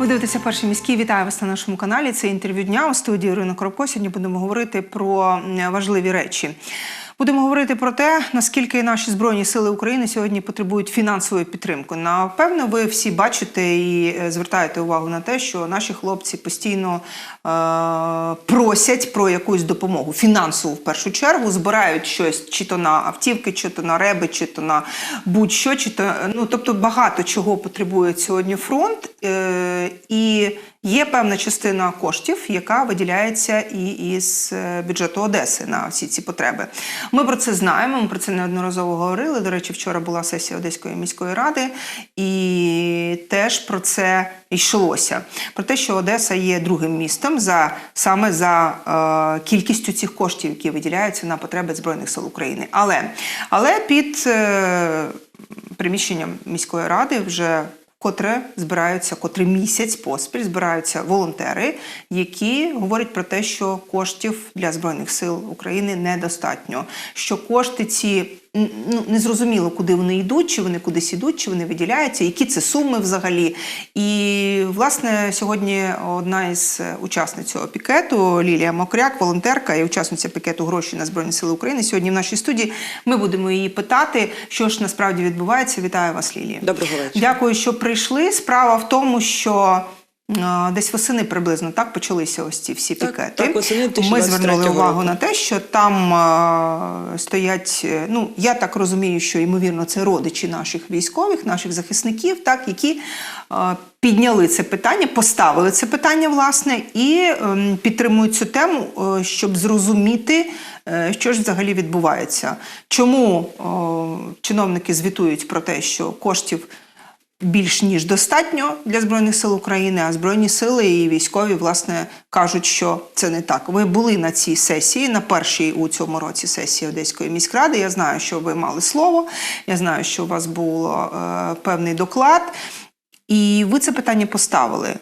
Ви дивитеся перші міські. Вітаю вас на нашому каналі. Це інтерв'ю дня у студії Ірина Коробко. Сьогодні будемо говорити про важливі речі. Будемо говорити про те, наскільки наші збройні сили України сьогодні потребують фінансової підтримки. Напевно, ви всі бачите і е, звертаєте увагу на те, що наші хлопці постійно е- просять про якусь допомогу фінансову в першу чергу, збирають щось чи то на автівки, чи то на реби, чи то на будь-що, чи то ну тобто багато чого потребує сьогодні фронт. Е- і Є певна частина коштів, яка виділяється і із е, бюджету Одеси на всі ці потреби. Ми про це знаємо. Ми про це неодноразово говорили. До речі, вчора була сесія Одеської міської ради, і теж про це йшлося. Про те, що Одеса є другим містом за саме за е, кількістю цих коштів, які виділяються на потреби збройних сил України. Але але під е, приміщенням міської ради вже Котре збираються, котрий місяць поспіль збираються волонтери, які говорять про те, що коштів для збройних сил України недостатньо. Що кошти ці ну не зрозуміло, куди вони йдуть, чи вони кудись ідуть, чи вони виділяються, які це суми взагалі. І власне сьогодні одна із учасниць цього пікету Лілія Мокряк, волонтерка і учасниця пікету гроші на збройні сили України. Сьогодні в нашій студії ми будемо її питати, що ж насправді відбувається. Вітаю вас, Лілія. Доброго вечора. Дякую, що прийшли. Справа в тому, що десь восени приблизно так почалися ось ці всі Так, пікети. так, восени Ми звернули увагу року. на те, що там стоять. е, Ну я так розумію, що ймовірно це родичі наших військових, наших захисників, так які підняли це питання, поставили це питання, власне, і ем, підтримують цю тему, е, щоб зрозуміти. е, Що ж взагалі відбувається? Чому чиновники звітують про те, що коштів більш ніж достатньо для збройних сил України, а збройні сили і військові власне кажуть, що це не так. Ви були на цій сесії, на першій у цьому році сесії Одеської міськради. Я знаю, що ви мали слово. Я знаю, що у вас був е, певний доклад, і ви це питання поставили.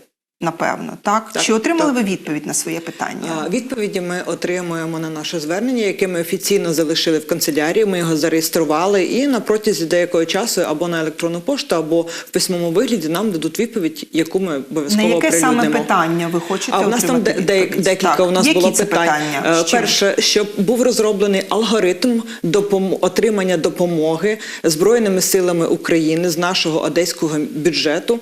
Напевно, так? Так, чи отримали так. ви відповідь на своє питання? Відповіді ми отримуємо на наше звернення, яке ми офіційно залишили в канцелярії. Ми його зареєстрували, і на протязі деякого часу або на електронну пошту, або в письмовому вигляді нам дадуть відповідь, яку ми на обов'язково яке саме питання ви хочете А у нас там отримати де, де- декілька Так. у нас Які було питань. питання? Е? Перше, щоб був розроблений алгоритм допом- отримання допомоги Збройними силами України з нашого одеського бюджету.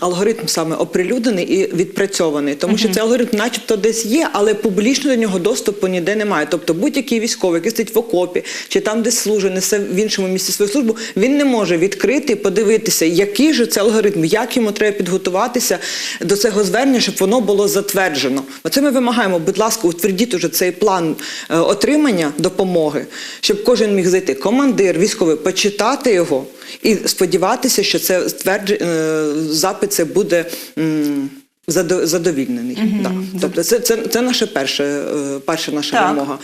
Алгоритм саме оприлюднений і відпрацьований, тому що цей алгоритм, начебто, десь є, але публічно до нього доступу ніде немає. Тобто будь-який військовий, який стоїть в окопі чи там, де служить, несе в іншому місці свою службу, він не може відкрити і подивитися, який же це алгоритм, як йому треба підготуватися до цього звернення, щоб воно було затверджено. Оце ми вимагаємо, будь ласка, утвердіть уже цей план е, отримання допомоги, щоб кожен міг зайти, командир військовий, почитати його і сподіватися, що це ствердж- е, запит це буде. Mm. Задовільнений. Да. Тобто це, це, це наша перша, е, перша наша Так. вимога.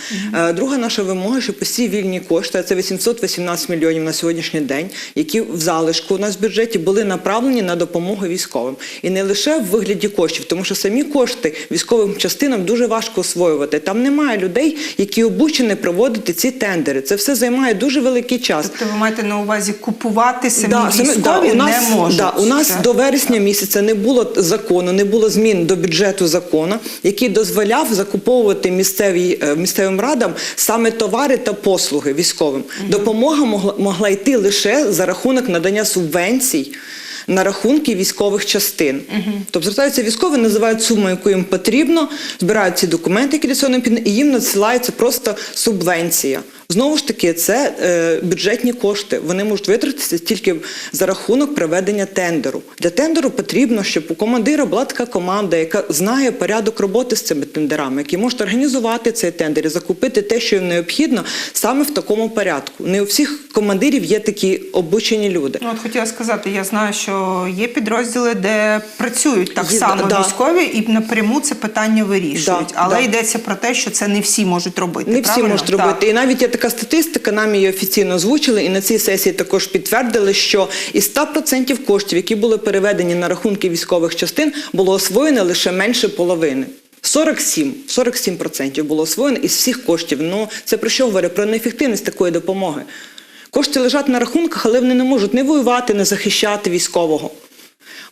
Е, Друга наша вимога, щоб усі вільні кошти, це 818 мільйонів на сьогоднішній день, які в залишку у нас в бюджеті були направлені на допомогу військовим. І не лише в вигляді коштів, тому що самі кошти військовим частинам дуже важко освоювати. Там немає людей, які обучені проводити ці тендери. Це все займає дуже великий час. Тобто ви маєте на увазі купувати самі Да, військові да, у нас, не можуть. Да, у нас Так. до вересня місяця не було закону, не було змін до бюджету закону, який дозволяв закуповувати місцеві, е, місцевим радам саме товари та послуги військовим. Допомога могла, могла йти лише за рахунок надання субвенцій. На рахунки військових частин. Тобто звертаються військові, називають суму, яку їм потрібно, збирають ці документи, які для цього необхідні, і їм надсилається просто субвенція. Знову ж таки, це е, бюджетні кошти. Вони можуть витратитися тільки за рахунок проведення тендеру. Для тендеру потрібно, щоб у командира була така команда, яка знає порядок роботи з цими тендерами, які можуть організувати цей тендер і закупити те, що їм необхідно, саме в такому порядку. Не у всіх командирів є такі обучені люди. Ну, от хотіла сказати, я знаю, що є підрозділи, де працюють так Є, само да. військові і напряму це питання вирішують. Да, Але да. йдеться про те, що це не всі можуть робити. Не всі правильно? можуть Так. робити. І навіть є така статистика, нам її офіційно озвучили, і на цій сесії також підтвердили, що із 100% коштів, які були переведені на рахунки військових частин, було освоєно лише менше половини. 47, 47% було освоєно із всіх коштів. Ну це про що говорить? Про неефективність такої допомоги. Кошти лежать на рахунках, але вони не можуть не воювати, не захищати військового.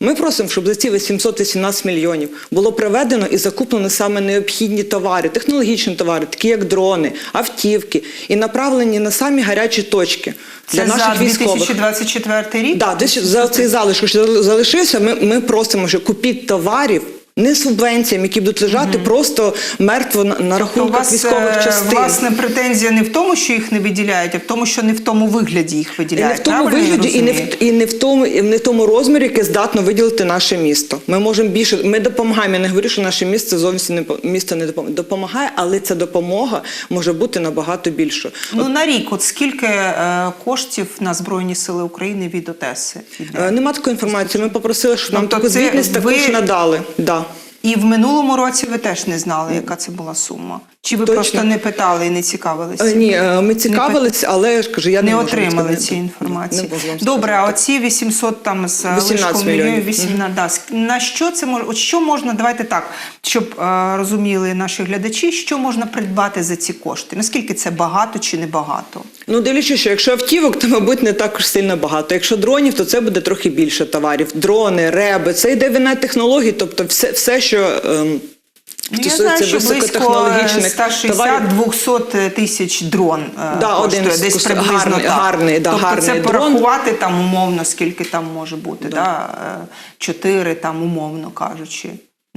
Ми просимо, щоб за ці 818 мільйонів було проведено і закуплено саме необхідні товари, технологічні товари, такі як дрони, автівки, і направлені на самі гарячі точки для Це наших за військових. 2024 рік? Да, десь за цей залишок, що залишився, ми, ми просимо, що купіть товарів. Не субвенціям, які будуть лежати просто мертво на, на То у рахунках вас військових е, частин. власне претензія не в тому, що їх не виділяють, а в тому, що не в тому вигляді їх І не в тому Правильно вигляді, і не в і не в тому, і не в тому розмірі, яке здатно виділити наше місто. Ми можемо більше. Ми допомагаємо. Я не говорю, що наше місто зовсім не місто не допомагає. Але ця допомога може бути набагато більшою. Ну на рік, от скільки е, коштів на Збройні Сили України від Одеси? Е, Нема такої інформації. Ми попросили, щоб нам Тобто таку звітність ви- також надали. Да. І в минулому році ви теж не знали, яка це була сума? Чи ви Точно. просто не питали і не цікавилися? Е, Ні, е, ми цікавились, але я ж кажу, я не, не можу отримали цієї інформації. Не Добре, а оці 800 там з 18 лишком мільйонів. мільйонів, 18, да, на що це може, от що можна, давайте так, щоб е, розуміли наші глядачі, що можна придбати за ці кошти? Наскільки це багато чи не багато? Ну, дивлячись, що якщо автівок, то мабуть не також сильно багато. Якщо дронів, то це буде трохи більше товарів. Дрони, реби, це йде війна технологій, тобто все, все що. Ем, Ну, Стосується знаю, що близько високотехнологічних товарів. 160-200 тисяч дрон е, Да, коштує, один десь з- приблизно гарний- так. гарний, да, тобто гарний це дрон. порахувати там умовно, скільки там може бути, да. Да? чотири там умовно кажучи.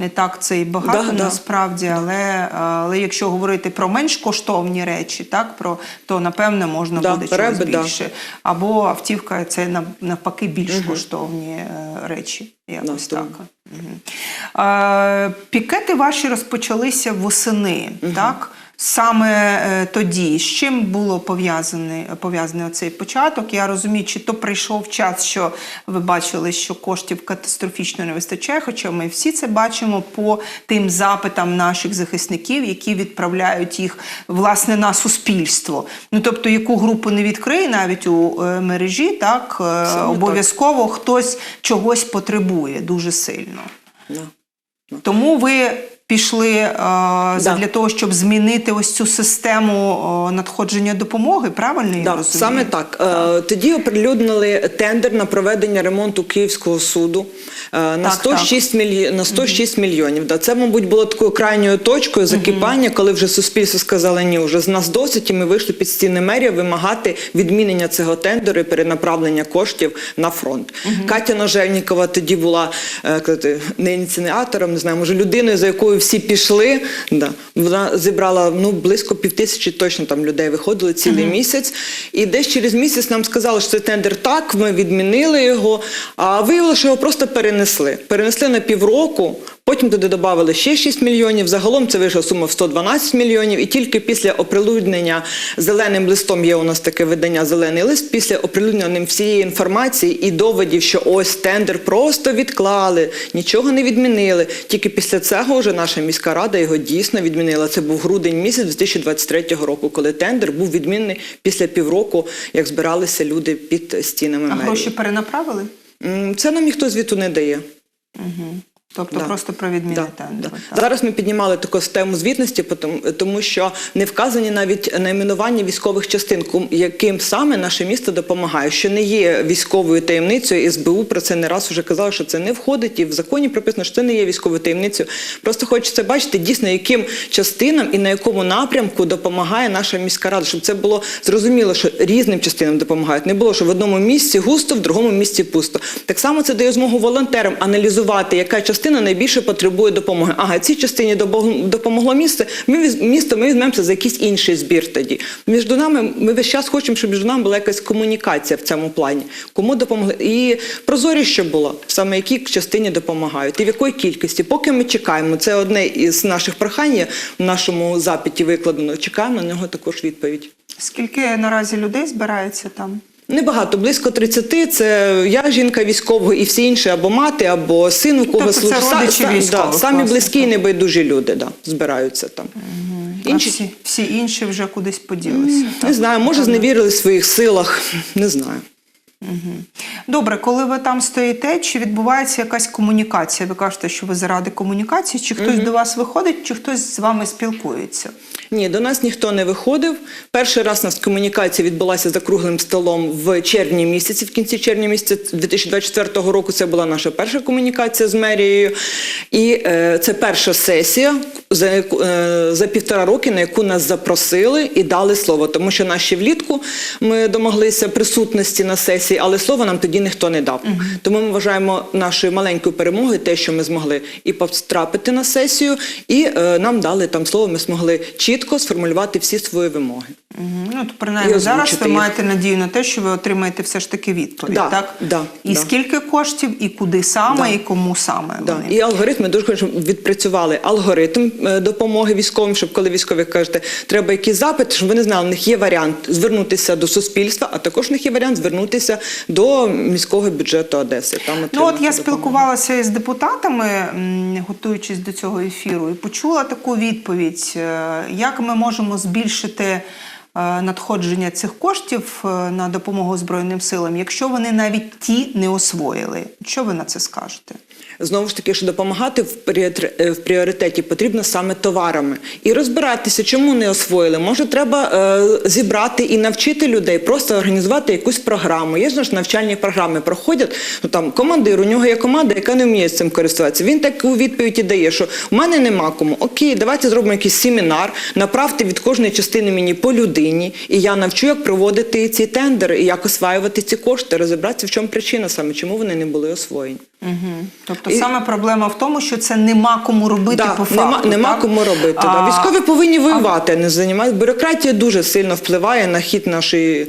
Не так це і багато Да, да. насправді, але, але якщо говорити про менш коштовні речі, так про то напевне можна Да, буде чогось реби, да. більше. Або автівка це нав- навпаки більш коштовні е, речі. Якось Да, так. Угу. Пікети ваші розпочалися восени, так? Саме е, тоді. З чим було пов'язаний пов'язаний оцей початок? Я розумію, чи то прийшов час, що ви бачили, що коштів катастрофічно не вистачає, хоча ми всі це бачимо по тим запитам наших захисників, які відправляють їх власне на суспільство. Ну тобто, яку групу не відкриє навіть у е, мережі, так е, так. обов'язково хтось чогось потребує дуже сильно. да. Тому ви пішли е, для того, щоб змінити ось цю систему е, надходження допомоги, правильно я Да, розумію? саме так. Е, Тоді оприлюднили тендер на проведення ремонту Київського суду е, на Так, 106, мільй... на 106 мільйонів. Да. Це, мабуть, було такою крайньою точкою закипання, коли вже суспільство сказало, ні, вже з нас досить, і ми вийшли під стіни мерія вимагати відмінення цього тендеру і перенаправлення коштів на фронт. Катя Ножевнікова тоді була е, не ініціатором, не знаю, може людиною, за якою всі пішли. Да. Вона зібрала ну, близько півтисячі точно там людей виходили цілий місяць. І десь через місяць нам сказали, що це тендер так, ми відмінили його, а виявилося, що його просто перенесли. Перенесли на півроку. Потім туди додали ще 6 мільйонів. Загалом це вийшла сума в 112 мільйонів. І тільки після оприлюднення зеленим листом є у нас таке видання Зелений лист. Після оприлюднення ним всієї інформації і доводів, що ось тендер просто відклали, нічого не відмінили. Тільки після цього вже наша міська рада його дійсно відмінила. Це був грудень місяць 2023 року, коли тендер був відмінений після півроку, як збиралися люди під стінами А мерії. гроші перенаправили? Це нам ніхто звіту не дає. Угу. Тобто Да. просто про відміни Да, тендеру. да. так. Зараз ми піднімали таку систему звітності, тому що не вказані навіть найменування військових частин, яким саме наше місто допомагає, що не є військовою таємницею. СБУ про це не раз вже казали, що це не входить, і в законі прописано, що це не є військовою таємницею. Просто хочеться бачити дійсно, яким частинам і на якому напрямку допомагає наша міська рада, щоб це було зрозуміло, що різним частинам допомагають. Не було, що в одному місці густо, в другому місці пусто. Так само це дає змогу волонтерам аналізувати, яка частина найбільше потребує допомоги. Ага, цій частині допом- допомогло місце. Ми місто ми візьмемося за якийсь інший збір тоді. Між нами ми весь час хочемо, щоб між нами була якась комунікація в цьому плані. Кому допомогли? І прозорість, щоб була, саме якій частині допомагають, і в якої кількості. Поки ми чекаємо, це одне із наших прохань в нашому запиті викладено. Чекаємо на нього також відповідь. Скільки наразі людей збирається там? Небагато, близько 30. Це я жінка військового і всі інші або мати, або син, у кого тобто це служить. Родичі військових, да, самі близькі і небайдужі люди да, збираються там. Інші... А всі, всі інші вже кудись поділися. Не так? знаю, може зневірили в своїх силах, не знаю. Добре, коли ви там стоїте, чи відбувається якась комунікація? Ви кажете, що ви заради комунікації, чи хтось до вас виходить, чи хтось з вами спілкується? Ні, до нас ніхто не виходив. Перший раз у нас комунікація відбулася за круглим столом в червні місяці, в кінці червня місяця 2024 року. Це була наша перша комунікація з мерією. І е, це перша сесія за, яку- е, за півтора роки, на яку нас запросили і дали слово. Тому що наші влітку ми домоглися присутності на сесії, але слово нам тоді ніхто не дав. Тому ми вважаємо нашою маленькою перемогою те, що ми змогли і потрапити на сесію, і е, нам дали там слово. Ми змогли чітко сформулювати всі свої вимоги. Ну, то принаймні зараз ви їх. маєте надію на те, що ви отримаєте все ж таки відповідь, Да, так? да, і да. скільки коштів, і куди саме, Да. і кому саме Да. вони. І алгоритм, ми дуже відпрацювали алгоритм е, допомоги військовим, щоб коли військові кажете, треба якийсь запит, щоб вони знали, у них є варіант звернутися до суспільства, а також у них є варіант звернутися до міського бюджету Одеси. Там Ну, от я допомогу. спілкувалася із депутатами, готуючись до цього ефіру, і почула таку відповідь: е, як ми можемо збільшити надходження цих коштів е, на допомогу Збройним силам, якщо вони навіть ті не освоїли. Що ви на це скажете? Знову ж таки, що допомагати в е, пріоритеті потрібно саме товарами і розбиратися, чому не освоїли. Може, треба е, зібрати і навчити людей, просто організувати якусь програму. Є ж навчальні програми проходять. Ну там командир, у нього є команда, яка не вміє цим користуватися. Він таку відповідь і дає, що у мене нема кому. Окей, давайте зробимо якийсь семінар, направте від кожної частини мені по людині, і я навчу, як проводити ці тендери і як осваювати ці кошти, розібратися, в чому причина саме, чому вони не були освоєні. Угу. Тобто І- саме проблема в тому, що це нема кому робити Да, по факту. нема, нема так? кому робити. А, да. Військові повинні воювати, а не займатися. Бюрократія дуже сильно впливає на хід нашої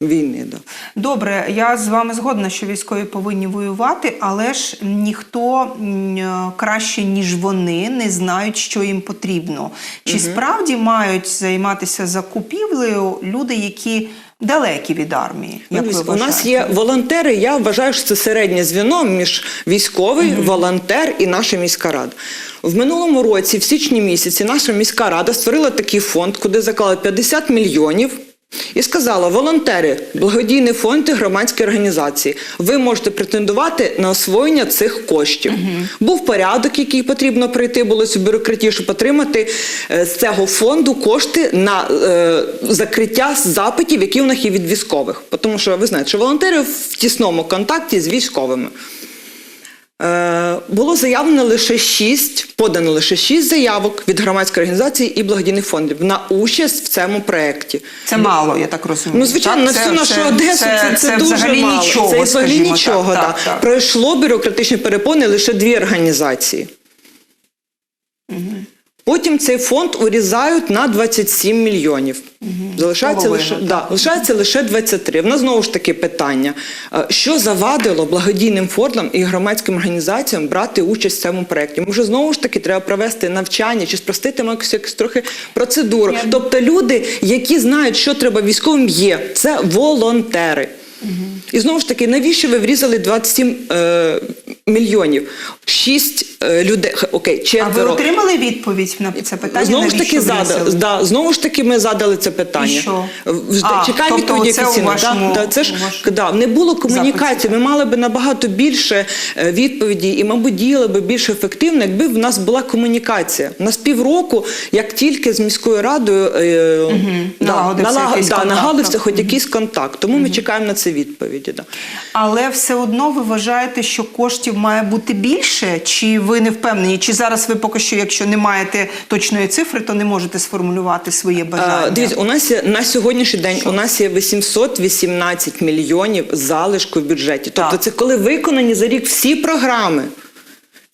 війни. Да. Добре, я з вами згодна, що військові повинні воювати, але ж ніхто е, краще ніж вони не знають, що їм потрібно. Чи справді мають займатися закупівлею люди, які далекі від армії? Як ви у нас є волонтери. Я вважаю, що це середнє звіно між військовий, волонтер і наша міська рада. В минулому році, в січні місяці, наша міська рада створила такий фонд, куди заклали 50 мільйонів. І сказала: волонтери, благодійний фонд і громадські організації, ви можете претендувати на освоєння цих коштів. Був порядок, який потрібно пройти, було цю бюрократію, щоб отримати е, з цього фонду кошти на е, закриття запитів, які у них є від військових. Тому що ви знаєте, що волонтери в тісному контакті з військовими. Е, було заявлено лише шість, подано лише шість заявок від громадської організації і благодійних фондів на участь в цьому проєкті. Це мало, я так розумію. Ну, звичайно, так? на всю нашу Одесу це, це, дуже взагалі мало. нічого. це взагалі скажімо нічого. Так, так, так. Пройшло бюрократичні перепони лише дві організації. Потім цей фонд урізають на 27 мільйонів. Залишається Половина, лише, да, лишається лише 23. В нас знову ж таки питання. Е, Що завадило благодійним фондам і громадським організаціям брати участь в цьому проєкті? Може, знову ж таки, треба провести навчання чи спростити якусь трохи процедуру. Тобто люди, які знають, що треба військовим, є. Це волонтери. І знову ж таки, навіщо ви врізали 27 е, мільйонів? Шість е, людей, окей, А ви отримали відповідь на це питання? Знову ж таки задали, да, знову ж таки ми задали це питання. І що? А, Чекаємо тобто відповіді офіційно. вашому- да, да, це ж да, не було комунікації. Ми мали би набагато більше е, відповідей і, мабуть, діяли би більш ефективно, якби в нас була комунікація. У нас півроку, як тільки з міською радою е, да, Налагодився налаг- да, налагодився так. хоч якийсь контакт. Тому ми чекаємо на це відповіді. Да. Але все одно ви вважаєте, що коштів має бути більше, чи ви не впевнені? Чи зараз ви поки що, якщо не маєте точної цифри, то не можете сформулювати своє бажання? А, Дивіться, у нас є на сьогоднішній день у нас є 818 мільйонів залишку в бюджеті. Тобто, Так. це коли виконані за рік всі програми.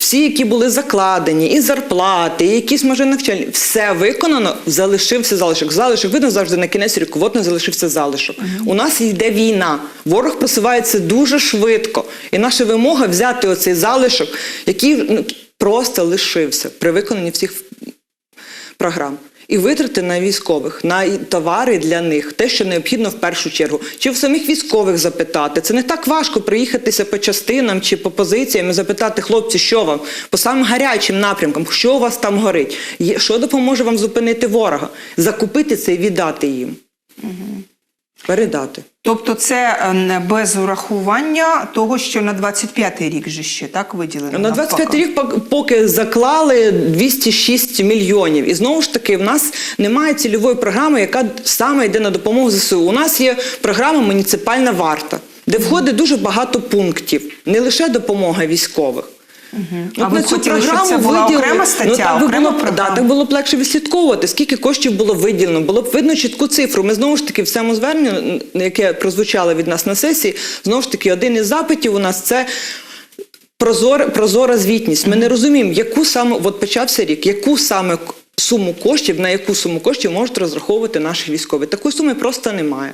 Всі, які були закладені, і зарплати, і якісь може навчальні, все виконано, залишився залишок. Залишок видно завжди на кінець не залишився залишок. У нас йде війна. Ворог просувається дуже швидко. І наша вимога взяти оцей залишок, який ну, просто лишився при виконанні всіх програм. І витрати на військових, на товари для них, те, що необхідно в першу чергу. Чи в самих військових запитати? Це не так важко приїхатися по частинам чи по позиціям і запитати хлопці, що вам по самим гарячим напрямкам, що у вас там горить, що допоможе вам зупинити ворога, закупити це і віддати їм. Передати. Тобто це е, без урахування того, що на 25-й рік же ще так виділено. На 25 рік поки заклали 206 мільйонів. І знову ж таки, в нас немає цільової програми, яка саме йде на допомогу ЗСУ. У нас є програма Муніципальна варта, де входить дуже багато пунктів, не лише допомога військових. А ви б хотіли, щоб це була окрема стаття, ну, так, окрема було, да, так було б легше відслідковувати, скільки коштів було виділено, було б видно чітку цифру. Ми знову ж таки в цьому зверненні, яке прозвучало від нас на сесії, знову ж таки, один із запитів у нас це. Прозора, прозора звітність. Ми не розуміємо, яку саме от почався рік, яку саме суму коштів, на яку суму коштів можуть розраховувати наші військові. Такої суми просто немає.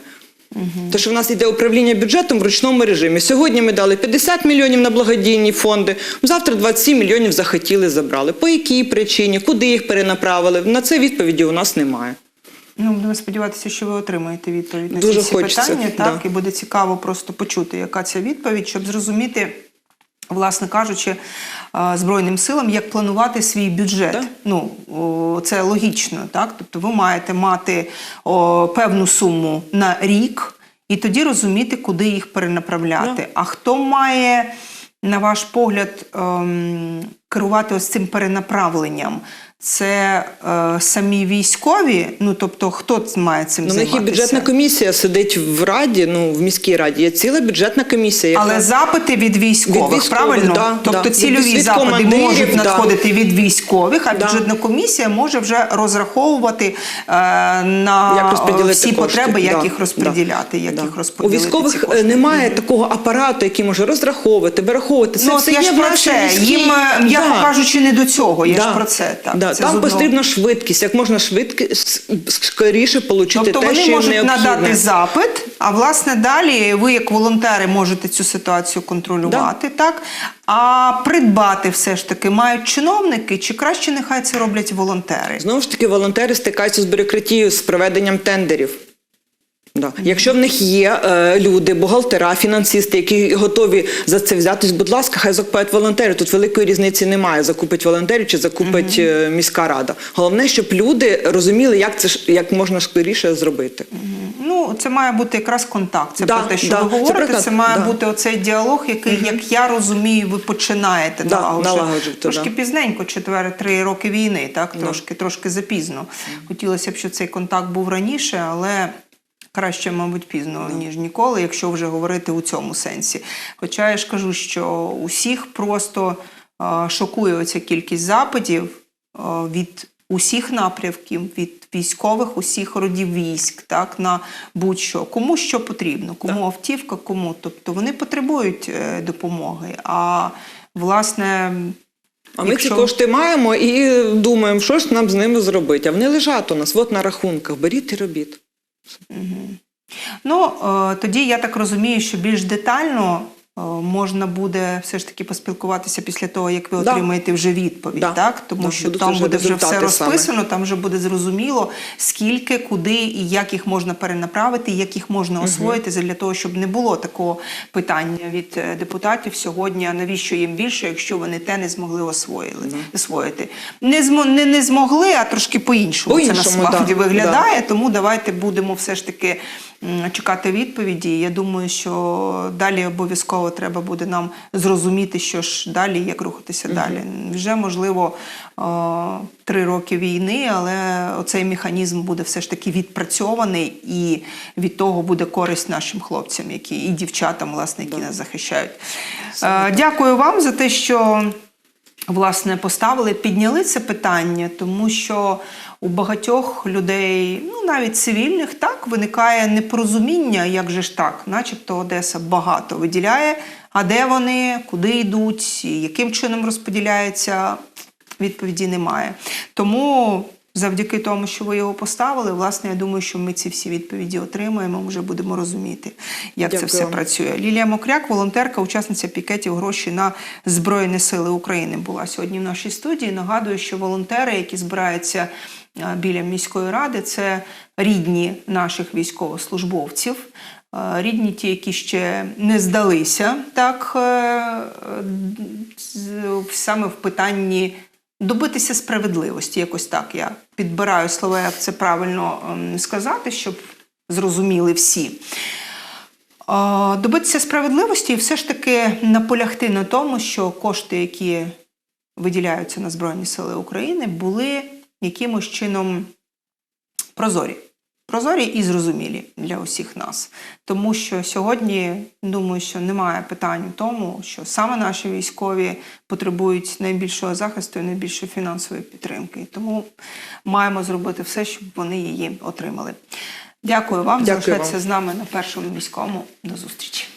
Тому що в нас йде управління бюджетом в ручному режимі. Сьогодні ми дали 50 мільйонів на благодійні фонди, завтра 27 мільйонів захотіли забрали. По якій причині, куди їх перенаправили? На це відповіді у нас немає. Ну, будемо сподіватися, що ви отримаєте відповідь на Дуже ці всі хочеться, питання. Так, да. і буде цікаво просто почути, яка ця відповідь, щоб зрозуміти, власне кажучи, Збройним силам, як планувати свій бюджет. Так. Ну, це логічно, так? Тобто ви маєте мати о, певну суму на рік і тоді розуміти, куди їх перенаправляти. А хто має, на ваш погляд, ем, керувати ось цим перенаправленням? Це е, самі військові, ну тобто, хто має цим Ну, в них і бюджетна комісія сидить в раді, ну в міській раді. Є ціла бюджетна комісія. Яка... Але запити від військових, Від військових, правильно? да, тобто да. цільові Від запити можуть да. надходити від військових, а Да. бюджетна комісія може вже розраховувати е, на всі кошти. потреби, як Да, їх розподіляти, да, як да. їх У військових е, кошти. немає такого апарату, який може розраховувати, вираховувати. Це Ну, все я є ж про це. Їм, е, м'яко Да. кажучи, не до цього. Я Да. ж про це. Так. Да. Це Там потрібна швидкість, як можна швидко скоріше отримати Тобто те, вони Тобто вони можуть надати запит, а власне далі ви, як волонтери, можете цю ситуацію контролювати, так? А придбати все ж таки мають чиновники, чи краще нехай це роблять волонтери? Знову ж таки, волонтери стикаються з бюрократією, з проведенням тендерів. Да. Якщо в них є е, люди, бухгалтера, фінансисти, які готові за це взятись, будь ласка, хай закупають волонтери. Тут великої різниці немає. Закупить волонтерів чи закупить е, міська рада. Головне, щоб люди розуміли, як це як можна скоріше зробити. Ну, це має бути якраз контакт. Це Да, про те, що да, ви це говорите. про Це, має да. бути оцей діалог, який, як я розумію, ви починаєте Да, налагоджувати. налагоджувати, Трошки да. пізненько, четвер, три роки війни, так трошки, трошки запізно. Хотілося б, щоб цей контакт був раніше, але. Краще, мабуть, пізно, ніж ніколи, якщо вже говорити у цьому сенсі. Хоча я ж кажу, що усіх просто е, шокує оця кількість запитів е, від усіх напрямків, від військових, усіх родів військ, так, на будь-що. Кому що потрібно, кому автівка, кому. Тобто вони потребують е, допомоги. А власне. А ми якщо- ці кошти маємо і думаємо, що ж нам з ними зробити. А вони лежать у нас, от на рахунках. Беріть і робіть. Ну, е, тоді я так розумію, що більш детально можна буде все ж таки поспілкуватися після того, як ви Да. отримаєте вже відповідь, Да. так? Тому Да, що будуть там вже буде вже все результати саме. розписано, там вже буде зрозуміло, скільки, куди і як їх можна перенаправити, як їх можна освоїти, для того, щоб не було такого питання від е, депутатів сьогодні, а навіщо їм більше, якщо вони те не змогли освоїли, освоїти. Не, змо, не, не змогли, а трошки по-іншому, це По-іншому, насправді да, виглядає. Тому давайте будемо все ж таки чекати відповіді. Я думаю, що далі обов'язково треба буде нам зрозуміти, що ж далі, як рухатися далі. Вже можливо е, три роки війни, але оцей механізм буде все ж таки відпрацьований, і від того буде користь нашим хлопцям, які і дівчатам, власне, які нас захищають. Е, Дякую вам за те, що власне поставили, підняли це питання, тому що у багатьох людей, ну навіть цивільних, так виникає непорозуміння, як же ж так, начебто Одеса багато виділяє. А де вони, куди йдуть, і яким чином розподіляється, відповіді немає. Тому. Завдяки тому, що ви його поставили, власне, я думаю, що ми ці всі відповіді отримаємо. Ми вже будемо розуміти, як це все працює. Лілія Мокряк, волонтерка, учасниця пікетів гроші на Збройні Сили України, була сьогодні в нашій студії. Нагадую, що волонтери, які збираються біля міської ради, це рідні наших військовослужбовців. е, Рідні ті, які ще не здалися, так е, е, саме в питанні добитися справедливості. Якось так я підбираю слова, як це правильно ем, сказати, щоб зрозуміли всі. Е, Добитися справедливості і все ж таки наполягти на тому, що кошти, які виділяються на Збройні Сили України, були якимось чином прозорі. Прозорі і зрозумілі для усіх нас. Тому що сьогодні думаю, що немає питань у тому, що саме наші військові потребують найбільшого захисту і найбільшої фінансової підтримки. Тому маємо зробити все, щоб вони її отримали. Дякую вам. Залишайтеся з нами на першому міському. До зустрічі.